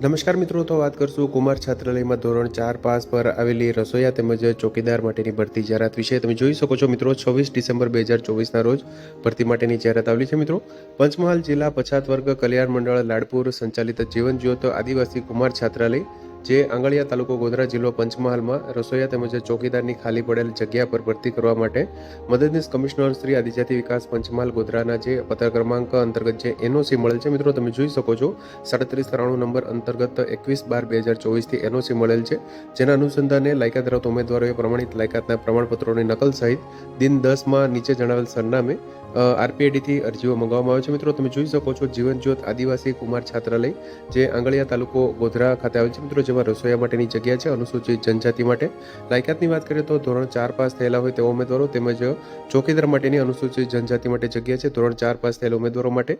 નમસ્કાર મિત્રો, તો વાત કરશું કુમાર છાત્રાલયમાં ધોરણ ચાર પાસ પર આવેલી રસોઈયા તેમજ ચોકીદાર માટેની ભરતી જાહેરાત વિશે તમે જોઈ શકો છો મિત્રો, છવ્વીસ ડિસેમ્બર બે હજાર ચોવીસના રોજ ભરતી માટેની જાહેરાત આવેલી છે મિત્રો. પંચમહાલ જિલ્લા પછાત વર્ગ કલ્યાણ મંડળ લાડપુર સંચાલિત જીવન જ્યોત આદિવાસી કુમાર છાત્રાલય જે આંગળિયા તાલુકો ગોધરા જિલ્લો પંચમહાલમાં રસોઈયા તેમજ ચોકીદારની ખાલી પડેલ જગ્યા પર ભરતી કરવા માટે મદદનીશ કમિશનર શ્રી આદિજાતિ વિકાસ પંચમહાલ ગોધરાના જે પત્ર ક્રમાંક અંતર્ગત જે એનઓસી મળેલ છે, મિત્રો તમે જોઈ શકો છો, સાડત્રીસ ત્રાણું નંબર અંતર્ગત એકવીસ બાર બે હજાર ચોવીસથી એનઓસી મળેલ છે, જેના અનુસંધાને લાયકાત ધરાવતા ઉમેદવારોએ પ્રમાણિત લાયકાતના પ્રમાણપત્રોની નકલ સહિત દિન દસમાં નીચે જણાવેલ સરનામે આરપીઆઈડીથી અરજીઓ મંગાવવામાં આવે છે. મિત્રો તમે જોઈ શકો છો, જીવનજ્યોત આદિવાસી કુમાર છાત્રાલય, જે આંગળિયા તાલુકો ગોધરા ખાતે આવેલ છે. મિત્રો જેમાં રસોઈયા માટેની જગ્યા છે, અનુસૂચિત જનજાતિ માટે. લાયકાતની વાત કરીએ તો ધોરણ ચાર પાસ થયેલા હોય તેવા ઉમેદવારો તેમજ ચોકીદાર માટેની અનુસૂચિત જનજાતિ માટે જગ્યા છે, ધોરણ ચાર પાસ થયેલા ઉમેદવારો માટે.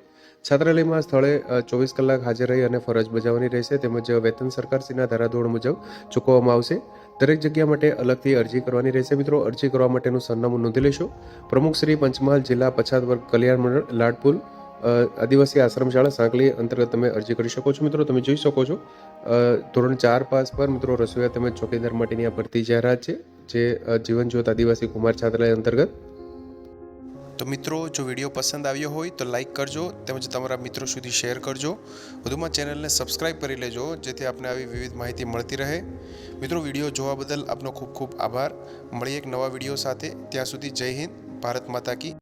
છાત્રાલયમાં સ્થળે ચોવીસ કલાક હાજર રહી અને ફરજ બજાવવાની રહેશે તેમજ વેતન સરકારશ્રીના ધારાધોરણ મુજબ ચૂકવવામાં આવશે. દરેક જગ્યા માટે અલગથી અરજી કરવાની રહેશે. મિત્રો, અરજી કરવા માટેનું સરનામું નોંધી લેશો. પ્રમુખ શ્રી પંચમહાલ જિલ્લા પછાત વર્ગ કલ્યાણ મંડળ લાડપુર આદિવાસી આશ્રમશાળા, સાંકલી અંતર્ગત તમે અરજી કરી શકો છો. મિત્રો, તમે જોઈ શકો છો ધોરણ ચાર પાસ પર મિત્રો રસોઈયા તેમજ ચોકીદાર માટેની આ ભરતી જાહેરાત છે, જે જીવન જ્યોત આદિવાસી કુમાર છાત્રાલય અંતર્ગત. તો મિત્રો, જો વીડિયો પસંદ આવ્યો હોય તો લાઇક કરજો તેમજ તમારા મિત્રો સુધી શેર કરજો. વધુમાં ચેનલને સબસ્ક્રાઇબ કરી લેજો, જેથી આપને આવી વિવિધ માહિતી મળતી રહે. મિત્રો, વીડિયો જોવા બદલ આપનો ખૂબ ખૂબ આભાર. મળીએ એક નવા વીડિયો સાથે. ત્યાં સુધી જય હિન્દ, ભારત માતા કી.